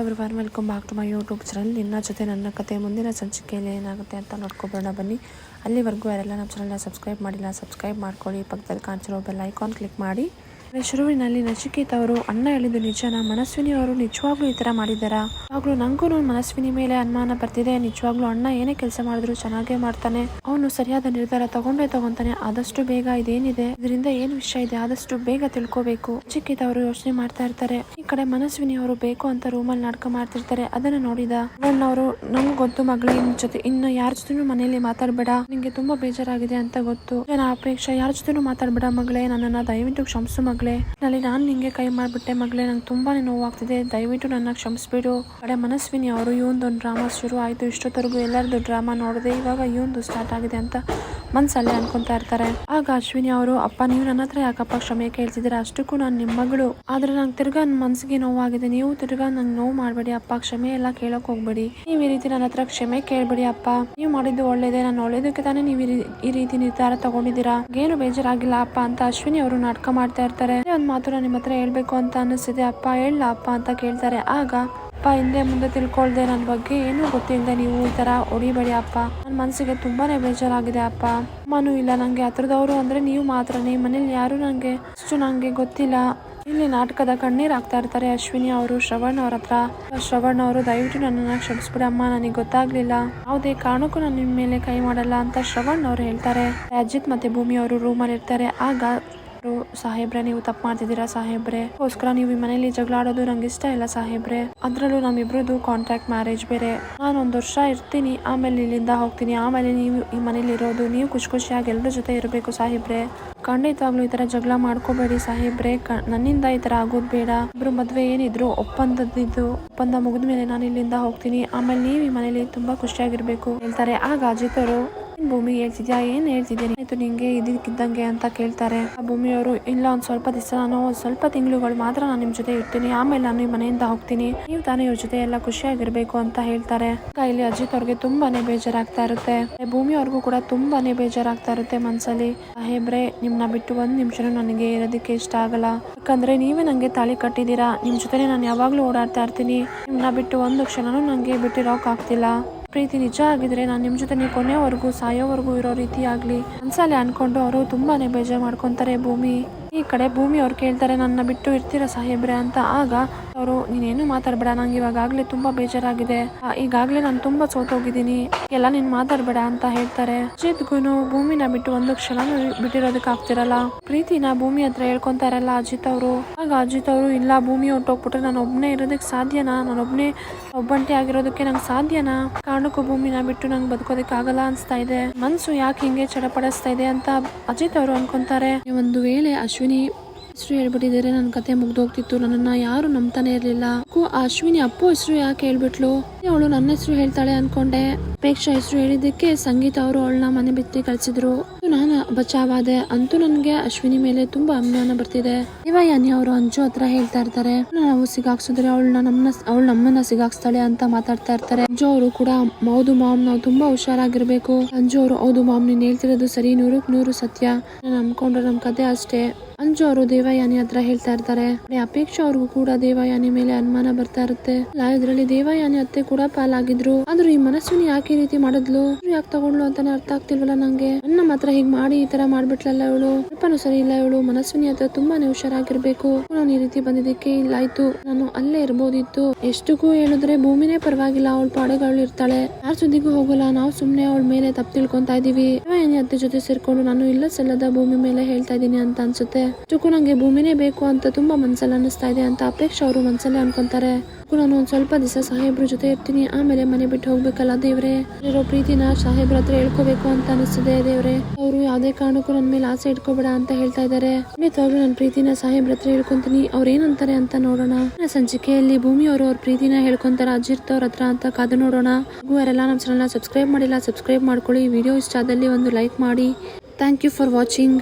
Everyone welcome back to my YouTube channel ನಿನ್ನ ಜೊತೆ ನನ್ನ ಕತೆ ಮುಂದಿನ ಸಂಚಿಕೆಯಲ್ಲಿ ಏನಾಗುತ್ತೆ ಅಂತ ನೋಡ್ಕೊಬೋಣ. ಬನ್ನಿ. ಅಲ್ಲಿವರೆಗೂ ಯಾರೆಲ್ಲ ನಮ್ಮ ಚಾನಲ್ನ ಸಬ್ಸ್ಕ್ರೈಬ್ ಮಾಡಿಲ್ಲ ಸಬ್ಸ್ಕ್ರೈಬ್ ಮಾಡ್ಕೊಳ್ಳಿ. ಪಕ್ಕದಲ್ಲಿ ಕಾಣಿಸಿರೋ ಬೆಲ್ ಐಕಾನ್ ಕ್ಲಿಕ್ ಮಾಡಿ. ಶುರುವಿನಲ್ಲಿ ನಚಿಕೇತ್ ಅವರು ಅಣ್ಣ ಹೇಳಿದ್ದು ನಿಜನ, ಮನಸ್ವಿನಿ ಅವರು ನಿಜವಾಗ್ಲೂ ಈ ತರ ಮಾಡಿದಾರಾ? ಆಗ್ಲೂ ನಂಗೂ ಮನಸ್ವಿನಿ ಮೇಲೆ ಅನುಮಾನ ಬರ್ತಿದೆ. ನಿಜವಾಗ್ಲೂ ಅಣ್ಣ ಏನೇ ಕೆಲಸ ಮಾಡಿದ್ರು ಚೆನ್ನಾಗೇ ಮಾಡ್ತಾನೆ. ಅವನು ಸರಿಯಾದ ನಿರ್ಧಾರ ತಗೊಂಡೇ ತಗೊಂತಾನೆ. ಆದಷ್ಟು ಬೇಗ ಇದೇನಿದೆ? ಇದರಿಂದ ಏನ್ ವಿಷಯ ಇದೆ? ಆದಷ್ಟು ಬೇಗ ತಿಳ್ಕೋಬೇಕು. ನಚಿಕೇತ್ ಅವರು ಯೋಚನೆ ಮಾಡ್ತಾ ಇರ್ತಾರೆ. ಈ ಕಡೆ ಮನಸ್ವಿನಿ ಅವರು ಬೇಕು ಅಂತ ರೂಮಲ್ಲಿ ನಾಟಕ ಮಾಡ್ತಿರ್ತಾರೆ. ಅದನ್ನ ನೋಡಿದ ಅವರು, ನಂಗೆ ಗೊತ್ತು ಮಗಳ ಜೊತೆ ಇನ್ನು ಯಾರ ಜೊತೆನು ಮನೆಯಲ್ಲಿ ಮಾತಾಡ್ಬೇಡ. ನಿಂಗೆ ತುಂಬಾ ಬೇಜಾರಾಗಿದೆ ಅಂತ ಗೊತ್ತು. ಅಪೇಕ್ಷೆ, ಯಾರ ಜೊತೆನು ಮಾತಾಡ್ಬೇಡ ಮಗಳೇ. ನನ್ನನ್ನ ದಯವಿಟ್ಟು ಕ್ಷಮಿಸು ಮಗಳೇ. ನಲ್ಲಿ ನಾನು ನಿಂಗೆ ಕೈ ಮಾಡಿಬಿಟ್ಟೆ ಮಗಳೇ. ನಂಗೆ ತುಂಬಾನೇ ನೋವಾಗ್ತಿದೆ. ದಯವಿಟ್ಟು ನನ್ನ ಕ್ಷಮಿಸ್ಬಿಡು. ಕಡೆ ಮನಸ್ವಿನಿ ಅವರು ಇವೊಂದೊಂದು ಡ್ರಾಮಾ ಶುರು ಆಯ್ತು. ಇಷ್ಟೊತ್ತರೆಗೂ ಎಲ್ಲರದು ಡ್ರಾಮಾ ನೋಡಿದೆ. ಇವಾಗ ಇವಂದು ಸ್ಟಾರ್ಟ್ ಆಗಿದೆ ಅಂತ ಮನ್ಸಲ್ಲೇ ಅನ್ಕೊಂತಾ ಇರ್ತಾರೆ. ಆಗ ಅಶ್ವಿನಿ ಅವರು, ಅಪ್ಪ, ನೀವು ನನ್ನ ಹತ್ರ ಯಾಕಪ್ಪ ಕ್ಷಮೆ ಕೇಳ್ತಿದ್ದೀರಾ? ಅಷ್ಟಕ್ಕೂ ನಾನು ನಿಮ್ಮ ಮಗಳು. ಆದ್ರೆ ನಂಗೆ ತಿರ್ಗಾ ನನ್ನ ಮನ್ಸಿಗೆ ನೋವಾಗಿದೆ. ನೀವು ತಿರ್ಗಾ ನಂಗೆ ನೋವು ಮಾಡಬೇಡಿ. ಅಪ್ಪ, ಕ್ಷಮೆ ಎಲ್ಲ ಕೇಳಕ್ ಹೋಗ್ಬೇಡಿ. ನೀವು ಈ ರೀತಿ ನನ್ನ ಹತ್ರ ಕ್ಷಮೆ ಕೇಳ್ಬೇಡಿ, ಅಪ್ಪ. ನೀವು ಮಾಡಿದ್ದು ಒಳ್ಳೇದೇ. ನಾನು ಒಳ್ಳೇದಕ್ಕೆ ತಾನೇ ನೀವು ಈ ರೀತಿ ನಿರ್ಧಾರ ತಗೊಂಡಿದ್ದೀರಾ? ಏನು ಬೇಜಾರಾಗಿಲ್ಲ, ಅಪ್ಪ, ಅಂತ ಅಶ್ವಿನಿ ಅವರು ನಾಟಕ ಮಾಡ್ತಾ ಇರ್ತಾರೆ. ಒಂದ್ ಮಾತು ನಾನು ನಿಮ್ಮ ಹತ್ರ ಹೇಳ್ಬೇಕು ಅಂತ ಅನಿಸ್ತಿದೆ. ಅಪ್ಪ ಹೇಳ ಅಪ್ಪ, ಅಂತ ಕೇಳ್ತಾರೆ. ಆಗ ಅಪ್ಪ, ಹಿಂದೆ ಮುಂದೆ ತಿಳ್ಕೊಳ್ದೆ ನನ್ನ ಬಗ್ಗೆ ಏನೂ ಗೊತ್ತಿಲ್ಲದೆ ನೀವು ಈ ತರ ಹೊಡಿಬೇಡಿ ಅಪ್ಪ. ನನ್ನ ಮನಸ್ಸಿಗೆ ತುಂಬಾನೇ ಬೇಜಾರಾಗಿದೆ ಅಪ್ಪ. ಅಮ್ಮನೂ ಇಲ್ಲ ನನಗೆ ಹತ್ರದವರು ಅಂದರೆ ನೀವು ಮಾತ್ರನೇ. ಮನೇಲಿ ಯಾರು ನನಗೆ ಅಷ್ಟು ನನಗೆ ಗೊತ್ತಿಲ್ಲ. ಇಲ್ಲಿ ನಾಟಕದ ಕಣ್ಣೀರು ಹಾಕ್ತಾ ಇರ್ತಾರೆ ಅಶ್ವಿನಿ ಅವರು, ಶ್ರವಣ್ ಅವ್ರ ಹತ್ರ. ಶ್ರವಣ್ ಅವರು, ದಯವಿಟ್ಟು ನನ್ನನ್ನು ಕ್ಷಮಿಸ್ಬಿಡಿ ಅಮ್ಮ, ನನಗೆ ಗೊತ್ತಾಗ್ಲಿಲ್ಲ. ಯಾವುದೇ ಕಾರಣಕ್ಕೂ ನಾನು ನಿಮ್ಮ ಮೇಲೆ ಕೈ ಮಾಡಲ್ಲ ಅಂತ ಶ್ರವಣ್ ಅವರು ಹೇಳ್ತಾರೆ. ಅಜಿತ್ ಮತ್ತೆ ಭೂಮಿ ಅವರು ರೂಮಲ್ಲಿ ಇರ್ತಾರೆ. ಆಗ ಸಾಹೇಬ್ರೆ, ನೀವು ತಪ್ಪು ಮಾಡ್ತಿದ್ದೀರಾ ಸಾಹೇಬ್ರೆ? ಗೋಸ್ಕರ ನೀವು ಈ ಮನೇಲಿ ಜಗಳ ಆಡೋದು ನಂಗೆ ಇಷ್ಟ ಇಲ್ಲ ಸಾಹೇಬ್ರೆ. ಅದ್ರಲ್ಲೂ ನಮ್ಮಿಬ್ರದ್ದು ಕಾಂಟ್ರಾಕ್ಟ್ ಮ್ಯಾರೇಜ್ ಬೇರೆ. ನಾನು ಒಂದು ವರ್ಷ ಇರ್ತೀನಿ, ಆಮೇಲೆ ಇಲ್ಲಿಂದ ಹೋಗ್ತೀನಿ, ಆಮೇಲೆ ನೀವು ಈ ಮನೇಲಿ ಇರೋದು, ನೀವು ಖುಷಿ ಖುಷಿಯಾಗಿ ಎಲ್ಲರ ಜೊತೆ ಇರಬೇಕು ಸಾಹೇಬ್ರೆ. ಖಂಡಿತವಾಗ್ಲೂ ಈ ತರ ಜಗಳ ಮಾಡ್ಕೋಬೇಡಿ ಸಾಹೇಬ್ರೆ. ನನ್ನಿಂದ ಈ ತರ ಆಗೋದು ಬೇಡ. ಇಬ್ರು ಮದ್ವೆ ಏನಿದ್ರು ಒಪ್ಪಂದದಿದ್ದು ಒಪ್ಪಂದ ಮುಗಿದ ಮೇಲೆ ನಾನು ಇಲ್ಲಿಂದ ಹೋಗ್ತೀನಿ, ಆಮೇಲೆ ನೀವು ಈ ಮನೇಲಿ ತುಂಬಾ ಖುಷಿಯಾಗಿರ್ಬೇಕು. ಹೇಳ್ತಾರೆ ಆಗ ಅಜಿತ್ ಭೂಮಿ ಹೇಳ್ತಿದ್ಯಾ? ಏನ್ ಹೇಳ್ತಿದ್ಯಾ? ಆಯ್ತು ನಿಂಗೆ ಇದಕ್ಕಿದ್ದಂಗೆ ಅಂತ ಕೇಳ್ತಾರೆ. ಆ ಭೂಮಿಯವರು, ಇಲ್ಲ, ಒಂದ್ ಸ್ವಲ್ಪ ದಿವಸ ನಾನು ಸ್ವಲ್ಪ ತಿಂಗಳುಗಳು ಮಾತ್ರ ನಾನು ನಿಮ್ ಜೊತೆ ಇರ್ತೀನಿ. ಆಮೇಲೆ ನಾನು ಈ ಮನೆಯಿಂದ ಹೋಗ್ತೀನಿ. ನೀವು ತಾನೇ ಇವ್ರ ಜೊತೆ ಎಲ್ಲ ಖುಷಿಯಾಗಿರ್ಬೇಕು ಅಂತ ಹೇಳ್ತಾರೆ. ಇಲ್ಲಿ ಅಜಿತ್ ಅವ್ರಿಗೆ ತುಂಬಾನೇ ಬೇಜಾರಾಗ್ತಾ ಇರುತ್ತೆ. ಭೂಮಿ ಅವ್ರಿಗೂ ಕೂಡ ತುಂಬಾನೇ ಬೇಜಾರಾಗ್ತಾ ಇರುತ್ತೆ ಮನ್ಸಲ್ಲಿ. ಸಾಹೇಬ್ರೆ ನಿಮ್ನ ಬಿಟ್ಟು ಒಂದ್ ನಿಮಿಷನೂ ನನಗೆ ಇರೋದಕ್ಕೆ ಇಷ್ಟ ಆಗಲ್ಲ. ಯಾಕಂದ್ರೆ ನೀವೇ ನಂಗೆ ತಾಳಿ ಕಟ್ಟಿದೀರಾ ನಿಮ್ ಜೊತೆ ನಾನು ಯಾವಾಗ್ಲೂ ಓಡಾಡ್ತಾ ಇರ್ತೀನಿ. ನಿಮ್ನ ಬಿಟ್ಟು ಒಂದು ಕ್ಷಣನೂ ನಂಗೆ ಬಿಟ್ಟಿರೋಕ್ ಆಗ್ತಿಲ್ಲ. ಪ್ರೀತಿ ನಿಜ ಆಗಿದ್ರೆ ನಾನು ನಿಮ್ಮ ಜೊತೆ ನೀವು ಕೊನೆವರೆಗೂ ಸಾಯೋವರೆಗೂ ಇರೋ ರೀತಿ ಆಗ್ಲಿ. ಮನ್ಸಲ್ಲಿ ಅನ್ಕೊಂಡು ಅವರು ತುಂಬಾನೇ ಬೇಜಾರು ಮಾಡ್ಕೊಂತಾರೆ ಭೂಮಿ. ಈ ಕಡೆ ಭೂಮಿ ಅವ್ರು ಕೇಳ್ತಾರೆ ನನ್ನ ಬಿಟ್ಟು ಇರ್ತೀರಾ ಸಾಹೇಬ್ರೆ ಅಂತ. ಆಗ ಅವರು, ನೀನೇನು ಮಾತಾಡ್ಬೇಡ, ನಂಗೆ ಇವಾಗಾಗ್ಲೇ ತುಂಬಾ ಬೇಜಾರಾಗಿದೆ. ಈಗಾಗ್ಲೇ ನಾನು ತುಂಬಾ ಸೋತೋಗಿದ್ದೀನಿ. ಎಲ್ಲ ನೀನ್ ಮಾತಾಡ್ಬೇಡ ಅಂತ ಹೇಳ್ತಾರೆ. ಅಜಿತ್ಗುನು ಭೂಮಿನ ಬಿಟ್ಟು ಒಂದು ಕ್ಷಣ ಬಿಟ್ಟಿರೋದಕ್ಕೆ ಆಗ್ತಿರಲ್ಲ ಪ್ರೀತಿನ ಭೂಮಿ ಹತ್ರ ಹೇಳ್ಕೊಂತಾರಲ್ಲ ಅಜಿತ್ ಅವರು. ಆಗ ಅಜಿತ್ ಅವರು ಇಲ್ಲ ಭೂಮಿ ಹೊಟ್ಟೋಗ್ಬಿಟ್ರೆ ನಾನು ಒಬ್ನೇ ಇರೋದಕ್ಕೆ ಸಾಧ್ಯನಾ? ನಾನು ಒಬ್ನೇ ಒಬ್ಬಂಟಿ ಆಗಿರೋದಕ್ಕೆ ನಂಗೆ ಸಾಧ್ಯನಾ? ಕಾರಣಕ್ಕೂ ಭೂಮಿನ ಬಿಟ್ಟು ನಂಗೆ ಬದುಕೋದಕ್ಕೆ ಆಗಲ್ಲ ಅನಿಸ್ತಾ ಇದೆ. ಮನ್ಸು ಯಾಕೆ ಹಿಂಗೆ ಚಡಪಡಿಸ್ತಾ ಇದೆ? ಅಂತ ಅಜಿತ್ ಅವರು ಅನ್ಕೊಂತಾರೆ. ಒಂದು ವೇಳೆ ಅಶ್ವಿನಿ ಹೆಸರು ಹೇಳ್ಬಿಟ್ಟಿದ್ದಾರೆ. ನನ್ನ ಕತೆ ಮುಗ್ದೋಗ್ತಿತ್ತು ನನ್ನನ್ನ ಯಾರು ನಂಬ್ತಾನೆ ಇರ್ಲಿಲ್ಲ. ಅಶ್ವಿನಿ ಅಪ್ಪು ಹೆಸರು ಯಾಕೆ ಹೇಳ್ಬಿಟ್ಲು? ಅವಳು ನನ್ನ ಹೆಸರು ಹೇಳ್ತಾಳೆ ಅನ್ಕೊಂಡೆ. ಅಪೇಕ್ಷಾ ಹೆಸರು ಹೇಳಿದ್ದಕ್ಕೆ ಸಂಗೀತ ಅವರು ಅವಳನ್ನ ಮನೆ ಬಿತ್ತಿ ಕಳ್ಸಿದ್ರು. ನಾನು ಬಚಾವಾದೆ. ಅಂತೂ ನನ್ಗೆ ಅಶ್ವಿನಿ ಮೇಲೆ ತುಂಬಾ ಅಭಿಮಾನ ಬರ್ತಿದೆ. ದೇವಯಾನಿ ಅವರು ಅಂಜು ಹತ್ರ ಹೇಳ್ತಾ ಇರ್ತಾರೆ. ನಾವು ಸಿಗಾಕ್ಸಿದ್ರೆ ಅವಳನ್ನ ನಮ್ಮ ಅವಳು ನಮ್ಮನ್ನ ಸಿಗಾಕ್ಸ್ತಾಳೆ ಅಂತ ಮಾತಾಡ್ತಾ ಇರ್ತಾರೆ. ಅಂಜು ಅವರು ಕೂಡ ಹೌದು ಮಾಮ್, ನಾವು ತುಂಬಾ ಹುಷಾರಾಗಿರ್ಬೇಕು. ಅಂಜು ಅವರು ಹೌದು ಮಾಮ್, ನೀನ್ ಹೇಳ್ತಿರೋದು ಸರಿ ನೂರಕ್ ನೂರು ಸತ್ಯ. ನಾನು ನಂಬ್ಕೊಂಡ್ರೆ ನಮ್ ಕತೆ ಅಷ್ಟೇ. ಅಂಜು ಅವರು ದೇವಯಾನಿ ಹತ್ರ ಹೇಳ್ತಾ ಇರ್ತಾರೆ. ಅಪೇಕ್ಷೆ ಅವ್ರಿಗೂ ಕೂಡ ದೇವಯಾನಿ ಮೇಲೆ ಅನುಮಾನ ಬರ್ತಾ ಇರುತ್ತೆ. ಇದ್ರಲ್ಲಿ ದೇವಯಾನಿ ಅತ್ತೆ ಕೂಡ ಪಾಲಾಗಿದ್ರು. ಆದ್ರೂ ಈ ಮನಸ್ವಿನಿ ಯಾಕೆ ರೀತಿ ಮಾಡಿದ್ಲು? ಯಾಕೆ ತಗೊಂಡ್ಲು ಅಂತಾನೆ ಅರ್ಥ ಆಗ್ತಿಲ್ವಲ್ಲ ನಂಗೆ? ನನ್ನ ಮಾತ್ರ ಹೀಗ್ ಮಾಡಿ ಈ ತರ ಮಾಡ್ಬಿಟ್ಲಲ್ಲ ಇವಳು? ಸ್ವಲ್ಪನೂ ಸರಿ ಇಲ್ಲ ಇವಳು. ಮನಸ್ವಿನಿ ಹತ್ರ ತುಂಬಾನೇ ಹುಷಾರಾಗಿರ್ಬೇಕು. ನಾನು ಈ ರೀತಿ ಬಂದಿದ್ದಕ್ಕೆ ಇಲ್ಲಾಯ್ತು ನಾನು ಅಲ್ಲೇ ಇರ್ಬೋದಿತ್ತು. ಎಷ್ಟಕ್ಕೂ ಹೇಳಿದ್ರೆ ಭೂಮಿನೇ ಪರವಾಗಿಲ್ಲ. ಅವಳ ಪಾಡುಗಳು ಇರ್ತಾಳೆ. ಯಾರ ಸುದ್ದಿಗೂ ಹೋಗಲ್ಲ. ನಾವು ಸುಮ್ನೆ ಅವಳ ಮೇಲೆ ತಪ್ಪು ತಿಳ್ಕೊಂತ ಇದೀವಿ. ದೇವಯಾನಿ ಅತ್ತೆ ಜೊತೆ ಸೇರ್ಕೊಂಡು ನಾನು ಇಲ್ಲ ಸಲ್ಲದ ಭೂಮಿ ಮೇಲೆ ಹೇಳ್ತಾ ಇದೀನಿ ಅಂತ ಅನ್ಸುತ್ತೆ. ಅಷ್ಟಕ್ಕೂ ನಂಗೆ ಭೂಮಿನೇ ಬೇಕು ಅಂತ ತುಂಬಾ ಮನ್ಸಲ್ಲಿ ಅನಿಸ್ತಾ ಇದೆ ಅಂತ ಅಪೇಕ್ಷ ಅವರು ಮನ್ಸಲ್ಲೇ ಅನ್ಕೊಂತಾರೆ. ನಾನು ಒಂದ್ ಸ್ವಲ್ಪ ದಿವಸ ಸಾಹೇಬ್ರ ಜೊತೆ ಇರ್ತೀನಿ, ಆಮೇಲೆ ಮನೆ ಬಿಟ್ಟು ಹೋಗ್ಬೇಕಲ್ಲ ದೇವ್ರೆ? ಇರೋ ಪ್ರೀತಿನ ಸಾಹೇಬ್ರ ಹತ್ರ ಹೇಳ್ಕೋಬೇಕು ಅಂತ ಅನಿಸ್ತಿದೆ ದೇವ್ರೆ. ಅವರು ಯಾವ್ದೇ ಕಾರಣಕ್ಕೂ ನನ್ ಮೇಲೆ ಆಸೆ ಇಟ್ಕೋಬೇಡ ಅಂತ ಹೇಳ್ತಾ ಇದ್ದಾರೆ ಖಂಡಿತವಾಗ್ಲೂ ನನ್ನ ಪ್ರೀತಿನ ಸಾಹೇಬ್ರ ಹತ್ರ ಹೇಳ್ಕೊಂತೀನಿ, ಅವ್ರ ಏನಂತಾರೆ ಅಂತ ನೋಡೋಣ. ಸಂಚಿಕೆಯಲ್ಲಿ ಭೂಮಿ ಅವರು ಅವ್ರ ಪ್ರೀತಿನ ಹೇಳ್ಕೊಂತಾರ ಅವ್ರ ಹತ್ರ ಅಂತ ಕಾದು ನೋಡೋಣ. ನಮ್ ನಮ್ಮ ಚಾನಲ್ನ ಸಬ್ಸ್ಕ್ರೈಬ್ ಮಾಡಿಲ್ಲ ಸಬ್ಸ್ಕ್ರೈಬ್ ಮಾಡ್ಕೊಳ್ಳಿ. ವಿಡಿಯೋ ಇಷ್ಟ ಆದಲ್ಲಿ ಒಂದು ಲೈಕ್ ಮಾಡಿ. Thank you for watching